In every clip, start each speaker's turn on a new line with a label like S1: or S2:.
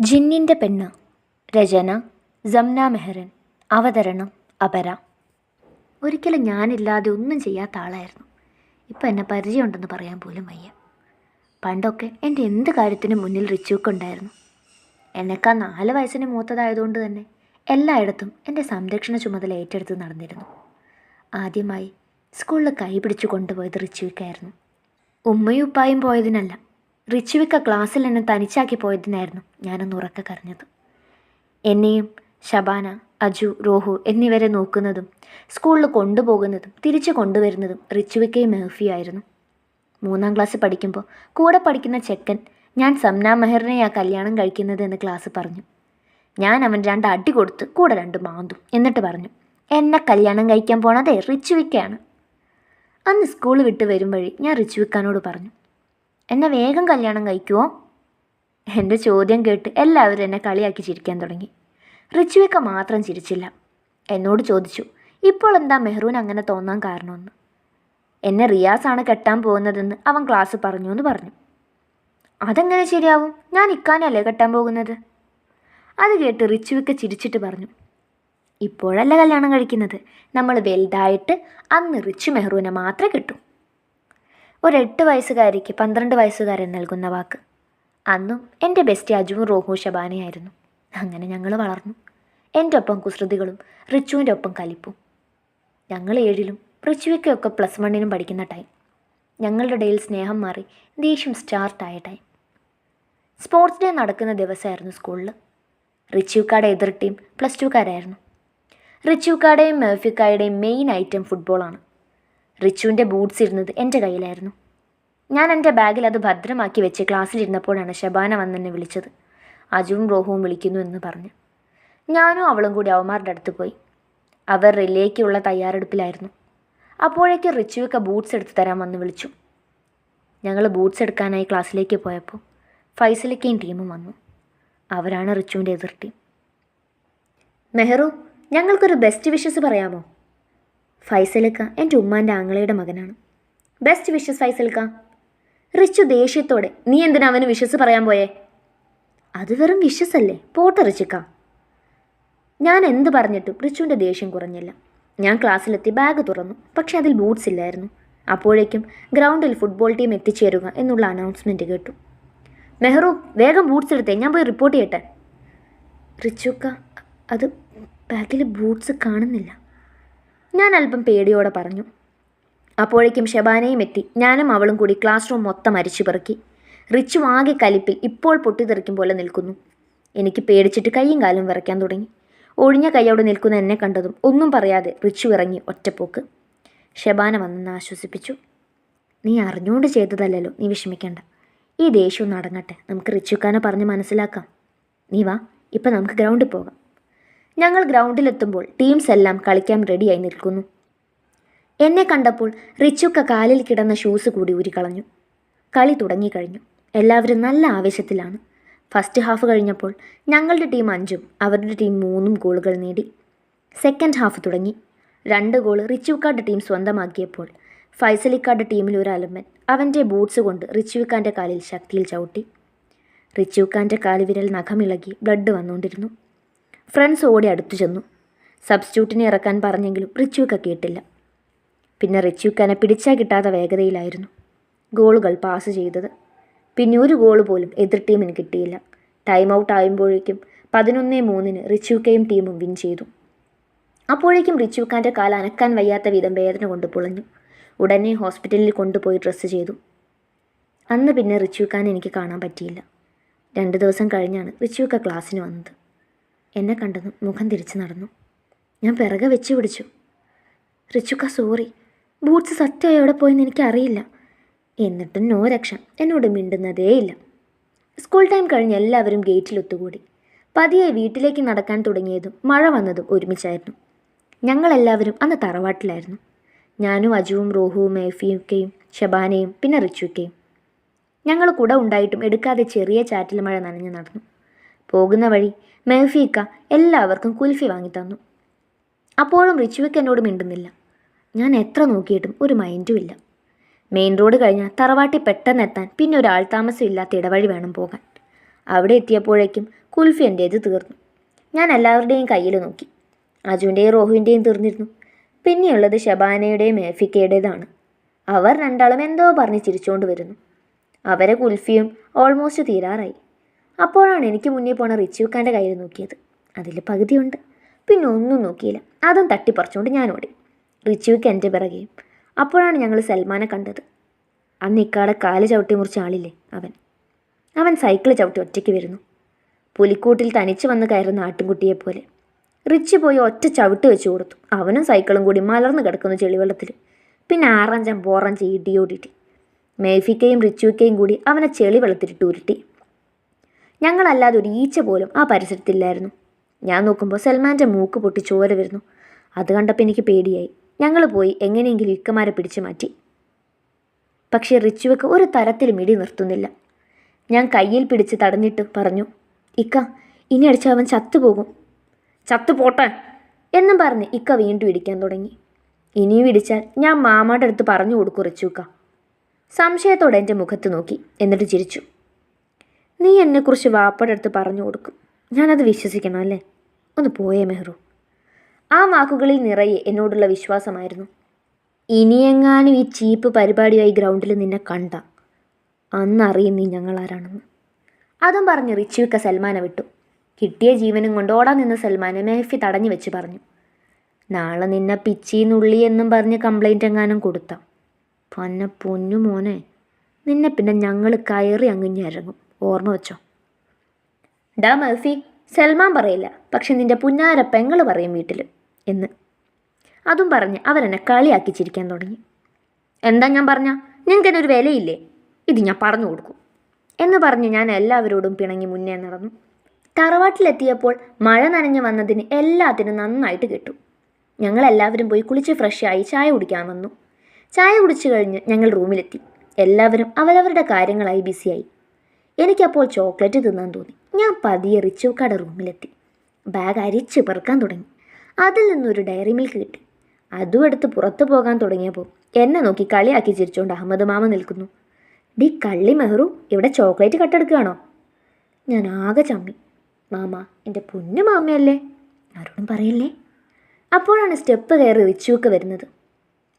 S1: ജിന്നിന്റെ പെണ്ണ്. രചന ജംന മെഹ്റൻ. അവതരണം അപര. ഒരിക്കലും ഞാനില്ലാതെ ഒന്നും ചെയ്യാത്ത ആളായിരുന്നു. ഇപ്പം എന്നെ പരിചയമുണ്ടെന്ന് പറയാൻ പോലും വയ്യ. പണ്ടൊക്കെ എന്റെ എന്ത് കാര്യത്തിനും മുന്നിൽ റിച്ചുവൊക്കെ ഉണ്ടായിരുന്നു. എന്നെക്കാൾ നാല് വയസ്സിന് മൂത്തതായതുകൊണ്ട് തന്നെ എല്ലായിടത്തും എന്റെ സംരക്ഷണ ചുമതല ഏറ്റെടുത്ത് നടന്നിരുന്നു. ആദ്യമായി സ്കൂളിൽ കൈ പിടിച്ചു കൊണ്ടുപോയത് റിച്ചുവിക്കായിരുന്നു ഉമ്മയും ഉപ്പായും പോയതിനല്ല. റിച്ചുവിക്ക ക്ലാസ്സിൽ എന്നെ തനിച്ചാക്കി പോയതിനായിരുന്നു ഞാനൊന്ന് ഉറക്ക കരഞ്ഞത്. എന്നെയും ശബാന അജു റോഹു എന്നിവരെ നോക്കുന്നതും സ്കൂളിൽ കൊണ്ടുപോകുന്നതും തിരിച്ചു കൊണ്ടുവരുന്നതും റിച്ചുവിക്കയും മെഹഫിയായിരുന്നു മൂന്നാം ക്ലാസ് പഠിക്കുമ്പോൾ കൂടെ പഠിക്കുന്ന ചെക്കൻ ഞാൻ സംന മെഹറിനെയാ കല്യാണം കഴിക്കുന്നത് എന്ന് ക്ലാസ് പറഞ്ഞു. ഞാൻ അവൻ രണ്ട് അടി കൊടുത്ത് കൂടെ രണ്ട് മാന്തും എന്നിട്ട് പറഞ്ഞു എന്നെ കല്യാണം കഴിക്കാൻ പോണതേ റിച്ചുവിക്കയാണ്. അന്ന് സ്കൂൾ വിട്ട് വരും വഴി ഞാൻ റിച്ചുവിക്കാനോട് പറഞ്ഞു എന്നെ വേഗം കല്യാണം കഴിക്കുമോ എന്റെ ചോദ്യം കേട്ട് എല്ലാവരും എന്നെ കളിയാക്കി ചിരിക്കാൻ തുടങ്ങി. റിച്ചുവൊക്കെ മാത്രം ചിരിച്ചില്ല. എന്നോട് ചോദിച്ചു ഇപ്പോൾ എന്താ മെഹ്റൂൻ അങ്ങനെ തോന്നാൻ കാരണമെന്ന്? എന്നെ റിയാസാണ് കെട്ടാൻ പോകുന്നതെന്ന് അവൻ ക്ലാസ് പറഞ്ഞു എന്ന് പറഞ്ഞു. അതെങ്ങനെ ശരിയാവും? ഞാൻ ഇക്കാനല്ലേ കെട്ടാൻ പോകുന്നത്? അത് കേട്ട് റിച്ചുവിക്ക് ചിരിച്ചിട്ട് പറഞ്ഞു ഇപ്പോഴല്ല കല്യാണം കഴിക്കുന്നത്? നമ്മൾ വലുതായിട്ട് അന്ന് റിച്ചു മെഹ്റൂനെ മാത്രമേ കിട്ടൂ. ഒരു എട്ട് വയസ്സുകാരിക്ക് പന്ത്രണ്ട് വയസ്സുകാരൻ നൽകുന്ന വാക്ക്. അന്നും എന്റെ ബെസ്റ്റ് അജുവും റോഹു ഷബാനയായിരുന്നു അങ്ങനെ ഞങ്ങൾ വളർന്നു. എന്റെ ഒപ്പം കുസൃതികളും റിച്ചുവിന്റെ ഒപ്പം കലിപ്പും. ഞങ്ങൾ ഏഴിലും റിച്ചുവയ്ക്കൊക്കെ പ്ലസ് വണ്ണിനും പഠിക്കുന്ന ടൈം. ഞങ്ങളുടെ ഇടയിൽ സ്നേഹം മാറി ദേഷ്യം സ്റ്റാർട്ടായ ടൈം. സ്പോർട്സ് ഡേ നടക്കുന്ന ദിവസമായിരുന്നു സ്കൂളിൽ റിച്ചുക്കാടെ എതിർ ടീം പ്ലസ് ടുക്കാരായിരുന്നു. റിച്ചുക്കാടെയും മെഫിക്കായുടെയും മെയിൻ ഐറ്റം ഫുട്ബോളാണ്. റിച്ചുവിന്റെ ബൂട്ട്സ് ഇരുന്നത് എന്റെ കയ്യിലായിരുന്നു. ഞാൻ എന്റെ ബാഗിൽ അത് ഭദ്രമാക്കി വെച്ച് ക്ലാസ്സിലിരുന്നപ്പോഴാണ് ഷബാന വന്നെന്നെ വിളിച്ചത്. അജുവും റോഹുവും വിളിക്കുന്നു എന്ന് പറഞ്ഞു. ഞാനും അവളും കൂടി അവമാരുടെ അടുത്ത് പോയി. അവർ റിലേക്കുള്ള തയ്യാറെടുപ്പിലായിരുന്നു. അപ്പോഴേക്ക് റിച്ചുവൊക്കെ ബൂട്ട്സ് എടുത്ത് തരാൻ വന്ന് വിളിച്ചു. ഞങ്ങൾ ബൂട്ട്സ് എടുക്കാനായി ക്ലാസ്സിലേക്ക് പോയപ്പോൾ ഫൈസലിക്കയും ടീമും വന്നു. അവരാണ് റിച്ചുവിന്റെ എതിർ ടീം മെഹ്റു ഞങ്ങൾക്കൊരു ബെസ്റ്റ് വിഷസ് പറയാമോ? ഫൈസലിക്ക എന്റെ ഉമ്മാന്റെ ആങ്ങളയുടെ മകനാണ്. ബെസ്റ്റ് വിഷസ് ഫൈസൽക്ക റിച്ചു ദേഷ്യത്തോടെ നീ എന്തിനാ അവന് വിഷസ് പറയാൻ പോയേ? അത് വെറും വിഷസ് അല്ലേ? പോട്ടെ റിച്ചുക്ക. ഞാൻ എന്ത് പറഞ്ഞിട്ടും റിച്ചുവിന്റെ ദേഷ്യം കുറഞ്ഞില്ല. ഞാൻ ക്ലാസ്സിലെത്തി ബാഗ് തുറന്നു. പക്ഷെ അതിൽ ബൂട്ട്സ് ഇല്ലായിരുന്നു. അപ്പോഴേക്കും ഗ്രൗണ്ടിൽ ഫുട്ബോൾ ടീം എത്തിച്ചേരുക എന്നുള്ള അനൗൺസ്മെന്റ് കേട്ടു. മെഹ്റു വേഗം ബൂട്ട്സ് എടുത്തേ ഞാൻ പോയി റിപ്പോർട്ട് ചെയ്യട്ടെ. റിച്ചുക്ക അത് ബാഗിൽ ബൂട്ട്സ് കാണുന്നില്ല. ഞാൻ അല്പം പേടിയോടെ പറഞ്ഞു. അപ്പോഴേക്കും ഷബാനയും എത്തി. ഞാനും അവളും കൂടി ക്ലാസ് റൂം മൊത്തം അരിച്ചു പെറുക്കി. റിച്ചു ആകെ കലിപ്പിൽ ഇപ്പോൾ പൊട്ടിത്തെറിക്കും പോലെ നിൽക്കുന്നു. എനിക്ക് പേടിച്ചിട്ട് കൈയും കാലും വിറയ്ക്കാൻ തുടങ്ങി. ഒഴിഞ്ഞ കൈയോടെ നിൽക്കുന്ന എന്നെ കണ്ടതും ഒന്നും പറയാതെ റിച്ചു ഇറങ്ങി ഒറ്റപ്പോക്ക്. ഷബാന വന്നെന്ന് ആശ്വസിപ്പിച്ചു. നീ അറിഞ്ഞുകൊണ്ട് ചെയ്തതല്ലല്ലോ നീ വിഷമിക്കേണ്ട. ഈ ദേഷ്യം നടങ്ങട്ടെ നമുക്ക് റിച്ചുക്കാനെ പറഞ്ഞ് മനസ്സിലാക്കാം. നീ വാ ഇപ്പം നമുക്ക് ഗ്രൗണ്ടിൽ പോകാം. ഞങ്ങൾ ഗ്രൗണ്ടിലെത്തുമ്പോൾ ടീംസ് എല്ലാം കളിക്കാൻ റെഡിയായി നിൽക്കുന്നു. എന്നെ കണ്ടപ്പോൾ റിച്ചുക്ക കാലിൽ കിടന്ന ഷൂസ് കൂടി ഊരിക്കളഞ്ഞു. കളി തുടങ്ങിക്കഴിഞ്ഞു എല്ലാവരും നല്ല ആവേശത്തിലാണ്. ഫസ്റ്റ് ഹാഫ് കഴിഞ്ഞപ്പോൾ ഞങ്ങളുടെ ടീം അഞ്ചും അവരുടെ ടീം മൂന്നും ഗോളുകൾ നേടി. സെക്കൻഡ് ഹാഫ് തുടങ്ങി. രണ്ട് ഗോൾ റിച്ചുക്കാരുടെ ടീം സ്വന്തമാക്കിയപ്പോൾ ഫൈസലിക്കാട് ടീമിൽ ഒരു അവന്റെ ബൂട്ട്സ് കൊണ്ട് റിച്ചുവിക്കാന്റെ കാലിൽ ശക്തിയിൽ ചവിട്ടി. റിച്ചുക്കാന്റെ കാലുവിരൽ നഖമിളകി ബ്ലഡ് വന്നുകൊണ്ടിരുന്നു. ഫ്രണ്ട്സ് ഓടി അടുത്തു ചെന്നു. സബ്സ്റ്റ്യൂട്ടിനെ ഇറക്കാൻ പറഞ്ഞെങ്കിലും റിച്ചുക്ക കേട്ടില്ല. പിന്നെ റിച്ചുക്കനെ പിടിച്ചാൽ കിട്ടാത്ത വേഗതയിലായിരുന്നു. ഗോളുകൾ പാസ് ചെയ്തത്. പിന്നെ ഒരു ഗോൾ പോലും എതിർ ടീമിന് കിട്ടിയില്ല. ടൈം ഔട്ട് ആയുമ്പോഴേക്കും പതിനൊന്നേ മൂന്നിന് റിച്ചുക്കയും ടീമും വിൻ ചെയ്തു. അപ്പോഴേക്കും റിച്ചുക്കാന്റെ കാല അനക്കാൻ വയ്യാത്ത വിധം വേദന കൊണ്ട് പൊളഞ്ഞു. ഉടനെ ഹോസ്പിറ്റലിൽ കൊണ്ടുപോയി ഡ്രസ്സ് ചെയ്തു. അന്ന് പിന്നെ റിച്ചുക്കാൻ എനിക്ക് കാണാൻ പറ്റിയില്ല. രണ്ട് ദിവസം കഴിഞ്ഞാണ് റിച്ചുക്ക ക്ലാസ്സിന് വന്നത്. എന്നെ കണ്ടതും മുഖം തിരിച്ചു നടന്നു. ഞാൻ പിറകെ വെച്ച് പിടിച്ചു. റിച്ചുക്ക സോറി. ബൂട്ട്സ് സത്യമായി എവിടെ പോയെന്ന് എനിക്കറിയില്ല. എന്നിട്ടും നോ രക്ഷ. എന്നോട് മിണ്ടുന്നതേയില്ല സ്കൂൾ ടൈം കഴിഞ്ഞ് എല്ലാവരും ഗേറ്റിൽ ഒത്തുകൂടി. പതിയെ വീട്ടിലേക്ക് നടക്കാൻ തുടങ്ങിയതും മഴ വന്നതും ഒരുമിച്ചായിരുന്നു. ഞങ്ങളെല്ലാവരും അന്ന് തറവാട്ടിലായിരുന്നു. ഞാനും അജുവും റോഹുവും മേഫിയൊക്കെയും ഷബാനയും പിന്നെ റിച്ചുക്കയും. ഞങ്ങൾ കുട ഉണ്ടായിട്ടും എടുക്കാതെ ചെറിയ ചാറ്റിൽ മഴ നനഞ്ഞു നടന്നു. പോകുന്ന വഴി മെഹഫീക്ക എല്ലാവർക്കും കുൽഫി വാങ്ങി തന്നു. അപ്പോഴും റിച്ചുവിക്ക് എന്നോട് മിണ്ടുന്നില്ല. ഞാൻ എത്ര നോക്കിയിട്ടും ഒരു മൈൻഡും ഇല്ല. മെയിൻ റോഡ് കഴിഞ്ഞാൽ തറവാട്ടി പെട്ടെന്ന് എത്താൻ പിന്നെ ഒരാൾ ആൾതാമസം ഇല്ലാത്ത ഇടവഴി വേണം പോകാൻ. അവിടെ എത്തിയപ്പോഴേക്കും കുൽഫി എന്റേത് തീർന്നു. ഞാൻ എല്ലാവരുടെയും കയ്യിൽ നോക്കി. അജുവിന്റെയും റോഹുവിന്റെയും തീർന്നിരുന്നു. പിന്നെയുള്ളത് ഷബാനയുടെയും മേഫിക്കയുടേതാണ് അവർ രണ്ടാളും എന്തോ പറഞ്ഞ് ചിരിച്ചുകൊണ്ട് വരുന്നു. അവരെ കുൽഫിയും ഓൾമോസ്റ്റ് തീരാറായി. അപ്പോഴാണ് എനിക്ക് മുന്നേ പോണ റിച്ചുക്കാന്റെ കയ്യിൽ നോക്കിയത്. അതിൽ പകുതിയുണ്ട്. പിന്നെ ഒന്നും നോക്കിയില്ല. അതും തട്ടിപ്പറിച്ചുകൊണ്ട് ഞാൻ ഓടി. റിച്ചുവിക്ക് എന്റെ പിറകെയും അപ്പോഴാണ് ഞങ്ങൾ സൽമാനെ കണ്ടത്. അന്ന് ഇക്കാടെ കാൽ ചവിട്ടി മുറിച്ച ആളില്ലേ അവൻ. അവൻ സൈക്കിൾ ചവിട്ടി ഒറ്റയ്ക്ക് വരുന്നു. പുലിക്കൂട്ടിൽ തനിച്ച് വന്ന് കയറുന്ന ആട്ടിൻകുട്ടിയെ പോലെ. റിച്ച് പോയി ഒറ്റ ചവിട്ട് വെച്ച് കൊടുത്തു. അവനും സൈക്കിളും കൂടി മലർന്നു കിടക്കുന്നു ചെളിവെള്ളത്തിൽ. പിന്നെ ആറഞ്ചം പോറഞ്ചം ഇടിയോടിട്ടി മേഫിക്കയും റിച്ചുവിക്കയും കൂടി അവനെ ചെളിവെള്ളത്തിലിട്ട് ഉരുട്ടി. ഞങ്ങളല്ലാതെ ഒരു ഈച്ച പോലും ആ പരിസരത്തില്ലായിരുന്നു. ഞാൻ നോക്കുമ്പോൾ സൽമാന്റെ മൂക്ക് പൊട്ടി ചോര വരുന്നു. അത് കണ്ടപ്പോൾ എനിക്ക് പേടിയായി. ഞങ്ങൾ പോയി എങ്ങനെയെങ്കിലും ഇക്കമാരെ പിടിച്ചു മാറ്റി. പക്ഷേ റിച്ചുവക്ക് ഒരു തരത്തിലും ഇടി നിർത്തുന്നില്ല. ഞാൻ കയ്യിൽ പിടിച്ച് തടഞ്ഞിട്ട് പറഞ്ഞു ഇക്ക ഇനി അടിച്ച അവൻ ചത്തുപോകും. ചത്തുപോട്ടെ എന്നും പറഞ്ഞ് ഇക്ക വീണ്ടും ഇടിക്കാൻ തുടങ്ങി. ഇനിയും ഇടിച്ചാൽ ഞാൻ മാമാടെ അടുത്ത് പറഞ്ഞു കൊടുക്കും റിച്ചുക്ക. സംശയത്തോടെ എന്റെ മുഖത്ത് നോക്കി. എന്നിട്ട് ചിരിച്ചു. നീ എന്നെക്കുറിച്ച് വാപ്പയുടെ അടുത്ത് പറഞ്ഞു കൊടുക്കും. ഞാനത് വിശ്വസിക്കണം അല്ലേ? ഒന്ന് പോയേ മെഹ്റു. ആ വാക്കുകളിൽ നിറയെ എന്നോടുള്ള വിശ്വാസമായിരുന്നു. ഇനിയെങ്ങാനും ഈ ചീപ്പ് പരിപാടിയായി ഗ്രൗണ്ടിൽ നിന്നെ കണ്ട. അന്നറിയും നീ ഞങ്ങളാരാണെന്ന്. അതും പറഞ്ഞ് റിച്ചുവിക്ക സൽമാനെ വിട്ടു. കിട്ടിയ ജീവനും കൊണ്ട് ഓടാൻ നിന്ന സൽമാനെ മെഹഫി തടഞ്ഞു വെച്ച് പറഞ്ഞു. നാളെ നിന്നെ പിച്ചിന്നുള്ളി എന്നും പറഞ്ഞ് കംപ്ലൈന്റ് എങ്ങാനും കൊടുത്താം? പൊന്ന പൊന്നു മോനെ. നിന്നെ പിന്നെ ഞങ്ങൾ കയറി അങ്ങിഞ്ഞിറങ്ങും ഓർമ്മ വെച്ചോ. ഡാ മൽഫി സൽമാൻ പറയില്ല പക്ഷെ നിന്റെ പുന്നാര പെങ്ങൾ പറയും വീട്ടിൽ എന്ന്. അതും പറഞ്ഞ് അവരെന്നെ കളിയാക്കി ചിരിക്കാൻ തുടങ്ങി. എന്താ ഞാൻ പറഞ്ഞ? നിനക്കെന്നൊരു വിലയില്ലേ? ഇത് ഞാൻ പറഞ്ഞു കൊടുക്കും എന്ന് പറഞ്ഞ് ഞാൻ എല്ലാവരോടും പിണങ്ങി മുന്നേ നടന്നു. തറവാട്ടിലെത്തിയപ്പോൾ മഴ നനഞ്ഞു വന്നതിന് എല്ലാത്തിനും നന്നായിട്ട് കിട്ടു. ഞങ്ങളെല്ലാവരും പോയി കുളിച്ച് ഫ്രഷായി ചായ കുടിക്കാൻ വന്നു. ചായ കുടിച്ചു കഴിഞ്ഞ് ഞങ്ങൾ റൂമിലെത്തി. എല്ലാവരും അവരവരുടെ കാര്യങ്ങളായി ബിസിയായി എനിക്കപ്പോൾ ചോക്ലേറ്റ് തിന്നാൻ തോന്നി. ഞാൻ പതിയെ റിച്ചോക്കാടെ റൂമിലെത്തി. ബാഗ് അരിച്ച് പെറുക്കാൻ തുടങ്ങി. അതിൽ നിന്നൊരു ഡയറി മിൽക്ക് കിട്ടി. അതും എടുത്ത് പുറത്തു പോകാൻ തുടങ്ങിയപ്പോൾ എന്നെ നോക്കി കളിയാക്കി ചിരിച്ചുകൊണ്ട് അഹമ്മദ് മാമ നിൽക്കുന്നു. ഡി കള്ളി മെഹ്റു ഇവിടെ ചോക്ലേറ്റ് കട്ടെടുക്കുകയാണോ? ഞാൻ ആകെ ചമ്മി. മാമ എന്റെ പൊന്നു മാമയല്ലേ? ആരോടും പറയല്ലേ? അപ്പോഴാണ് സ്റ്റെപ്പ് കയറി റിച്ചുവൊക്കെ വരുന്നത്.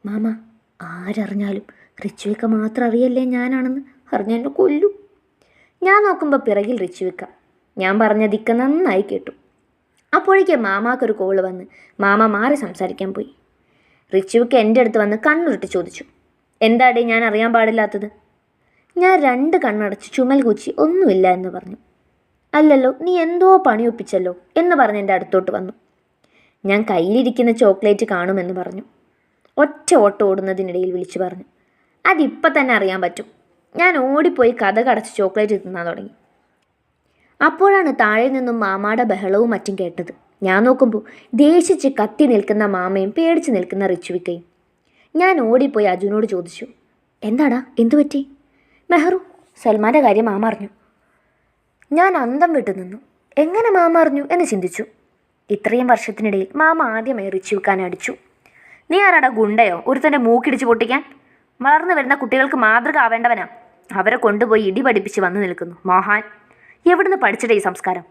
S1: മാമ ആരറിഞ്ഞാലും റിച്ചുവൊക്കെ മാത്രം അറിയല്ലേ ഞാനാണെന്ന്? അറിഞ്ഞാൽ എന്നെ കൊല്ലു. ഞാൻ നോക്കുമ്പോൾ പിറകിൽ റിച്ചുവെക്ക ഞാൻ പറഞ്ഞ ദിക്ക നന്നായി കേട്ടു. അപ്പോഴേക്കും മാമാക്കൊരു കോൾ വന്ന് മാമ മാറി സംസാരിക്കാൻ പോയി. റിച്ചുവെക്ക എന്റെ അടുത്ത് വന്ന് കണ്ണുരുട്ടി ചോദിച്ചു എന്താടേ ഞാൻ അറിയാൻ പാടില്ലാത്തത്? ഞാൻ രണ്ട് കണ്ണടച്ച് ചുമൽ കൂച്ചി ഒന്നുമില്ല എന്ന് പറഞ്ഞു. അല്ലല്ലോ നീ എന്തോ പണി ഒപ്പിച്ചല്ലോ എന്ന് പറഞ്ഞ് എന്റെ അടുത്തോട്ട് വന്നു. ഞാൻ കയ്യിലിരിക്കുന്ന ചോക്ലേറ്റ് കാണുമെന്ന് പറഞ്ഞു. ഒറ്റ ഓട്ടം ഓടുന്നതിനിടയിൽ വിളിച്ചു പറഞ്ഞു അതിപ്പം തന്നെ അറിയാൻ പറ്റും. ഞാൻ ഓടിപ്പോയി കഥ കടച്ച് ചോക്ലേറ്റ് തിന്നാൻ തുടങ്ങി. അപ്പോഴാണ് താഴെ നിന്നും മാമാടെ ബഹളവും മറ്റും കേട്ടത്. ഞാൻ നോക്കുമ്പോൾ ദേഷിച്ച് കത്തി നിൽക്കുന്ന മാമയും പേടിച്ച് നിൽക്കുന്ന റിച്ചുവിക്കയും. ഞാൻ ഓടിപ്പോയി അജുനോട് ചോദിച്ചു എന്താടാ? എന്തു പറ്റി? മെഹറു സൽമാന്റെ കാര്യം മാമ അറിഞ്ഞു. ഞാൻ അന്തം വിട്ടു നിന്നു. എങ്ങനെ മാമ അറിഞ്ഞു? എന്ന് ചിന്തിച്ചു. ഇത്രയും വർഷത്തിനിടയിൽ മാമ ആദ്യമായി റിച്ചുവിക്കാൻ അടിച്ചു. നീ ആരാടാ ഗുണ്ടയോ? ഒരുത്തന്റെ മൂക്കിടിച്ച് പൊട്ടിക്കാൻ? വളർന്നു വരുന്ന കുട്ടികൾക്ക് മാതൃക ആവേണ്ടവനാ. അവരെ കൊണ്ടുപോയി ഇടി പഠിപ്പിച്ച് വന്നു നിൽക്കുന്നു. മഹാൻ എവിടുന്ന് പഠിച്ചിട്ടേ ഈ സംസ്കാരം?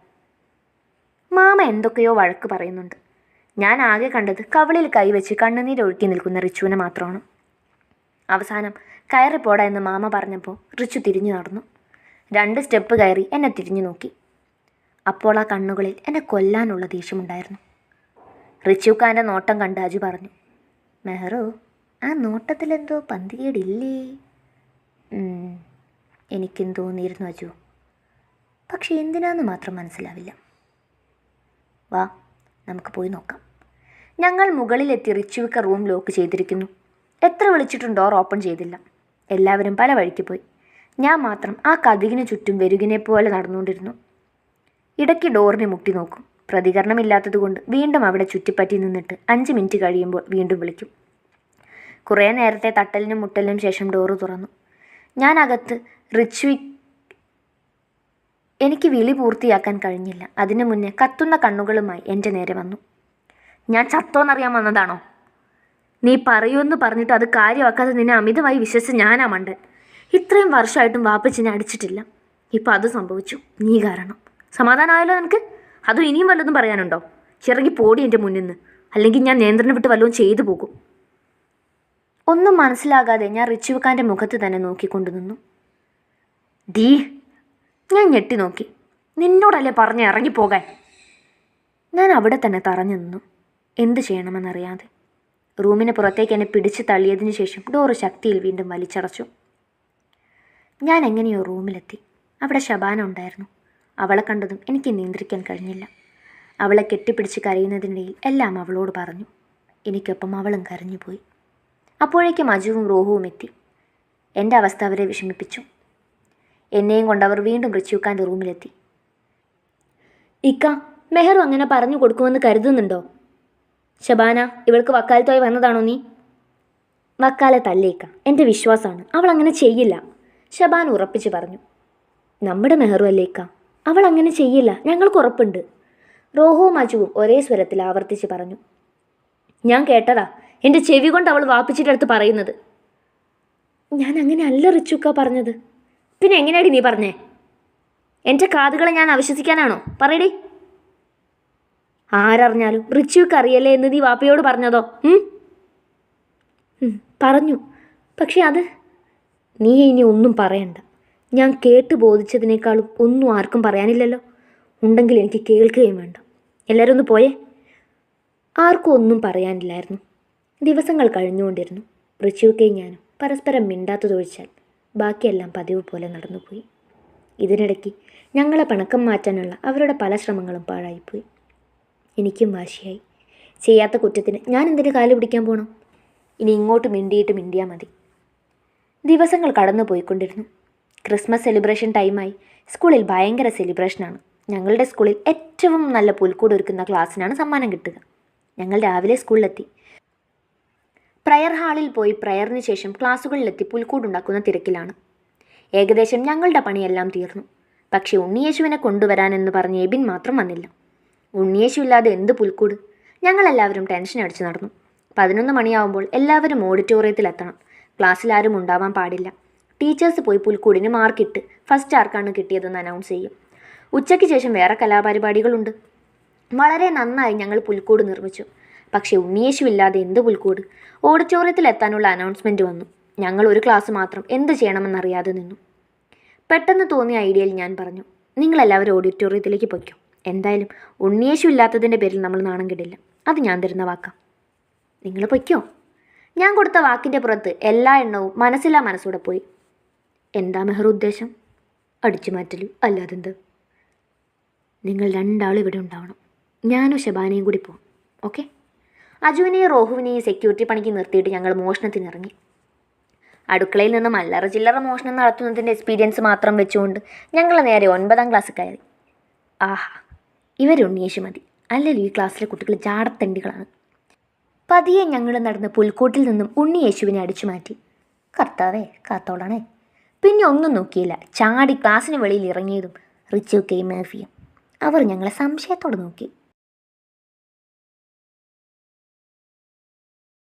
S1: മാമ എന്തൊക്കെയോ വഴക്ക് പറയുന്നുണ്ട്. ഞാൻ ആകെ കണ്ടത് കവളിൽ കൈവച്ച് കണ്ണുനീരൊഴുക്കി നിൽക്കുന്ന റിച്ചുവിനെ മാത്രമാണ്. അവസാനം കയറി പോടാ എന്ന് മാമ പറഞ്ഞപ്പോൾ റിച്ചു തിരിഞ്ഞു നടന്നു. രണ്ട് സ്റ്റെപ്പ് കയറി എന്നെ തിരിഞ്ഞു നോക്കി. അപ്പോൾ ആ കണ്ണുകളിൽ എന്നെ കൊല്ലാനുള്ള ദേഷ്യമുണ്ടായിരുന്നു. റിച്ചുക്കാന്റെ നോട്ടം കണ്ട് അജു പറഞ്ഞു മെഹറു ആ നോട്ടത്തിലെന്തോ പന്തികേടില്ലേ? എനിക്കും തോന്നിയിരുന്നു അജു. പക്ഷെ എന്തിനാന്ന് മാത്രം മനസ്സിലാവില്ല. വാ നമുക്ക് പോയി നോക്കാം. ഞങ്ങൾ മുകളിലെത്തി റിച്ചുവിക്ക റൂം ലോക്ക് ചെയ്തിരിക്കുന്നു. എത്ര വിളിച്ചിട്ടും ഡോർ ഓപ്പൺ ചെയ്തില്ല. എല്ലാവരും പല വഴിക്ക് പോയി. ഞാൻ മാത്രം ആ കതികിന് ചുറ്റും വെരുകിനെ പോലെ നടന്നുകൊണ്ടിരുന്നു. ഇടയ്ക്ക് ഡോറിനെ മുട്ടി നോക്കും. പ്രതികരണമില്ലാത്തതുകൊണ്ട് വീണ്ടും അവിടെ ചുറ്റിപ്പറ്റി നിന്നിട്ട് അഞ്ച് മിനിറ്റ് കഴിയുമ്പോൾ വീണ്ടും വിളിക്കും. കുറേ നേരത്തെ തട്ടലിനും മുട്ടലിനും ശേഷം ഡോറ് തുറന്നു. ഞാൻ അകത്ത് റിച്വി എനിക്ക് വിളി പൂർത്തിയാക്കാൻ കഴിഞ്ഞില്ല. അതിനു മുന്നേ കത്തുന്ന കണ്ണുകളുമായി എന്റെ നേരെ വന്നു. ഞാൻ ചത്തോന്നറിയാൻ വന്നതാണോ? നീ പറയുമെന്ന് പറഞ്ഞിട്ട് അത് കാര്യമാക്കാതെ നിന്നെ അമിതമായി വിശ്വസിച്ച് ഞാനാ മണ്ട് ഇത്രയും വർഷമായിട്ടും വാപ്പച്ചിനെ അടിച്ചിട്ടില്ല. ഇപ്പം അത് സംഭവിച്ചു. നീ കാരണം. സമാധാനമായല്ലോ നിനക്ക്? അതും ഇനിയും വല്ലതും പറയാനുണ്ടോ? ചിറങ്ങി പോടി എന്റെ മുന്നിൽ നിന്ന് അല്ലെങ്കിൽ ഞാൻ നിയന്ത്രണം വിട്ട് വല്ലതും ചെയ്തു പോകും. ഒന്നും മനസ്സിലാകാതെ ഞാൻ റിച്ചുവക്കാന്റെ മുഖത്ത് തന്നെ നോക്കിക്കൊണ്ടു നിന്നു. ഡീ ഞാൻ ഞെട്ടി നോക്കി. നിന്നോടല്ലേ പറഞ്ഞ് ഇറങ്ങിപ്പോകാൻ? ഞാൻ അവിടെ തന്നെ തറഞ്ഞു നിന്നു. എന്ത് ചെയ്യണമെന്നറിയാതെ. റൂമിന് പുറത്തേക്ക് എന്നെ പിടിച്ച് തള്ളിയതിനു ശേഷം ഡോറ് ശക്തിയിൽ വീണ്ടും വലിച്ചടച്ചു. ഞാൻ എങ്ങനെയോ റൂമിലെത്തി. അവിടെ ശബാന ഉണ്ടായിരുന്നു. അവളെ കണ്ടതും എനിക്ക് നിയന്ത്രിക്കാൻ കഴിഞ്ഞില്ല. അവളെ കെട്ടിപ്പിടിച്ച് കരയുന്നതിനിടയിൽ എല്ലാം അവളോട് പറഞ്ഞു. എനിക്കൊപ്പം അവളും കരഞ്ഞുപോയി. അപ്പോഴേക്കും അജുവും റോഹുവും എത്തി. എന്റെ അവസ്ഥ അവരെ വിഷമിപ്പിച്ചു. എന്നെയും കൊണ്ടവർ വീണ്ടും റിച്ചുക്കാന്റെ റൂമിലെത്തി. ഇക്ക മെഹറു അങ്ങനെ പറഞ്ഞു കൊടുക്കുമെന്ന് കരുതുന്നുണ്ടോ? ശബാന ഇവൾക്ക് വക്കാലത്തായി വന്നതാണോ നീ? വക്കാലത്തല്ലേക്ക എന്റെ വിശ്വാസമാണ്. അവൾ അങ്ങനെ ചെയ്യില്ല. ശബാൻ ഉറപ്പിച്ച് പറഞ്ഞു. നമ്മുടെ മെഹറു അല്ലേക്ക അവൾ അങ്ങനെ ചെയ്യില്ല. ഞങ്ങൾക്ക് ഉറപ്പുണ്ട്. റോഹുവും അജുവും ഒരേ സ്വരത്തിൽ ആവർത്തിച്ച് പറഞ്ഞു. ഞാൻ കേട്ടതാ. എന്റെ ചെവി കൊണ്ട് അവൾ വാപ്പിച്ചിട്ടടുത്ത് പറയുന്നത്. ഞാൻ അങ്ങനെ അല്ല റിച്ചുക്ക പറഞ്ഞത്. പിന്നെ എങ്ങനെയാടി നീ പറഞ്ഞേ? എന്റെ കാതുകളെ ഞാൻ അവിശ്വസിക്കാനാണോ? പറയടി. ആരറിഞ്ഞാലും റിച്ചുക്ക് അറിയല്ലേ എന്ന് നീ വാപ്പയോട് പറഞ്ഞതോ? പറഞ്ഞു. പക്ഷെ അത് നീ ഇനി ഒന്നും പറയണ്ട. ഞാൻ കേട്ട് ബോധിച്ചതിനേക്കാളും ഒന്നും ആർക്കും പറയാനില്ലല്ലോ. ഉണ്ടെങ്കിൽ എനിക്ക് കേൾക്കുകയും വേണ്ട. എല്ലാവരും ഒന്ന് പോയേ. ആർക്കും ഒന്നും പറയാനില്ലായിരുന്നു. ദിവസങ്ങൾ കഴിഞ്ഞുകൊണ്ടിരുന്നു. റിച്ചുവൊക്കെ ഞാനും പരസ്പരം മിണ്ടാത്തതൊഴിച്ചാൽ ബാക്കിയെല്ലാം പതിവ് പോലെ നടന്നുപോയി. ഇതിനിടയ്ക്ക് ഞങ്ങളെ പണക്കം മാറ്റാനുള്ള അവരുടെ പല ശ്രമങ്ങളും പാഴായിപ്പോയി. എനിക്കും വാശിയായി. ചെയ്യാത്ത കുറ്റത്തിന് ഞാൻ എന്തിനു കാൽ പിടിക്കാൻ പോകണം ഇനി ഇങ്ങോട്ട് മിണ്ടിയിട്ട് മിണ്ടിയാൽ മതി. ദിവസങ്ങൾ കടന്നു പോയിക്കൊണ്ടിരുന്നു ക്രിസ്മസ് സെലിബ്രേഷൻ ടൈമായി സ്കൂളിൽ ഭയങ്കര സെലിബ്രേഷനാണ്. ഞങ്ങളുടെ സ്കൂളിൽ ഏറ്റവും നല്ല പുൽക്കൂട് ഒരുക്കുന്ന ക്ലാസ്സിനാണ് സമ്മാനം കിട്ടുക. ഞങ്ങൾ രാവിലെ സ്കൂളിലെത്തി. പ്രയർ ഹാളിൽ പോയി പ്രയറിന് ശേഷം ക്ലാസ്സുകളിലെത്തി പുൽക്കൂടുണ്ടാക്കുന്ന തിരക്കിലാണ്. ഏകദേശം ഞങ്ങളുടെ പണിയെല്ലാം തീർന്നു. പക്ഷേ ഉണ്ണിയേശുവിനെ കൊണ്ടുവരാനെന്ന് പറഞ്ഞ് എബിൻ മാത്രം വന്നില്ല. ഉണ്ണിയേശു ഇല്ലാതെ എന്ത് പുൽക്കൂട്? ഞങ്ങളെല്ലാവരും ടെൻഷൻ അടിച്ചു നടന്നു. പതിനൊന്ന് മണിയാവുമ്പോൾ എല്ലാവരും ഓഡിറ്റോറിയത്തിലെത്തണം ക്ലാസ്സിൽ ആരും ഉണ്ടാവാൻ പാടില്ല. ടീച്ചേഴ്സ് പോയി പുൽക്കൂടിന് മാർക്കിട്ട് ഫസ്റ്റ് ആർക്കാണ് കിട്ടിയതെന്ന് അനൗൺസ് ചെയ്യും. ഉച്ചയ്ക്ക് ശേഷം വേറെ കലാപരിപാടികളുണ്ട്. വളരെ നന്നായി ഞങ്ങൾ പുൽക്കൂട് നിർമ്മിച്ചു. പക്ഷേ ഉണ്ണിയേശു ഇല്ലാതെ എന്ത് പുൽക്കൂട്? ഓഡിറ്റോറിയത്തിൽ എത്താനുള്ള അനൗൺസ്മെന്റ് വന്നു. ഞങ്ങൾ ഒരു ക്ലാസ് മാത്രം എന്ത് ചെയ്യണമെന്നറിയാതെ നിന്നു. പെട്ടെന്ന് തോന്നിയ ഐഡിയയിൽ ഞാൻ പറഞ്ഞു നിങ്ങളെല്ലാവരും ഓഡിറ്റോറിയത്തിലേക്ക് പൊയ്ക്കോ. എന്തായാലും ഉണ്ണിയേശു ഇല്ലാത്തതിന്റെ പേരിൽ നമ്മൾ നാണം കിടില്ല. അത് ഞാൻ തരുന്ന വാക്കാം. നിങ്ങൾ പൊയ്ക്കോ. ഞാൻ കൊടുത്ത വാക്കിന്റെ പുറത്ത് എല്ലാ എണ്ണവും മനസ്സിലാ മനസ്സൂടെ പോയി. എന്താ മെഹർ ഉദ്ദേശം? അടിച്ചു മാറ്റലു അല്ലാതെന്ത്? നിങ്ങൾ രണ്ടാളും ഇവിടെ ഉണ്ടാവണം. ഞാനും ശബാനയും കൂടി പോകും ഓക്കെ? അജുവിനെയും റോഹുവിനെയും സെക്യൂരിറ്റി പണിക്ക് നിർത്തിയിട്ട് ഞങ്ങൾ മോഷണത്തിനിറങ്ങി. അടുക്കളയിൽ നിന്ന് മല്ലറ ചില്ലറ മോഷണം നടത്തുന്നതിന്റെ എക്സ്പീരിയൻസ് മാത്രം വെച്ചുകൊണ്ട് ഞങ്ങൾ നേരെ ഒൻപതാം ക്ലാസ് കയറി. ആഹാ ഇവരുണ്ണിയേശു മതി. അല്ലല്ലോ ഈ ക്ലാസ്സിലെ കുട്ടികൾ ജാടത്തണ്ടികളാണ്. പതിയെ ഞങ്ങൾ നടന്ന് പുൽക്കൂട്ടിൽ നിന്നും ഉണ്ണിയേശുവിനെ അടിച്ചു മാറ്റി. കർത്താവേ കാത്തോളണേ. പിന്നെ ഒന്നും നോക്കിയില്ല. ചാടി ക്ലാസ്സിന് വെളിയിൽ ഇറങ്ങിയതും റിച്ചു കെ. മേഫിയും. അവർ ഞങ്ങളെ സംശയത്തോടെ നോക്കി.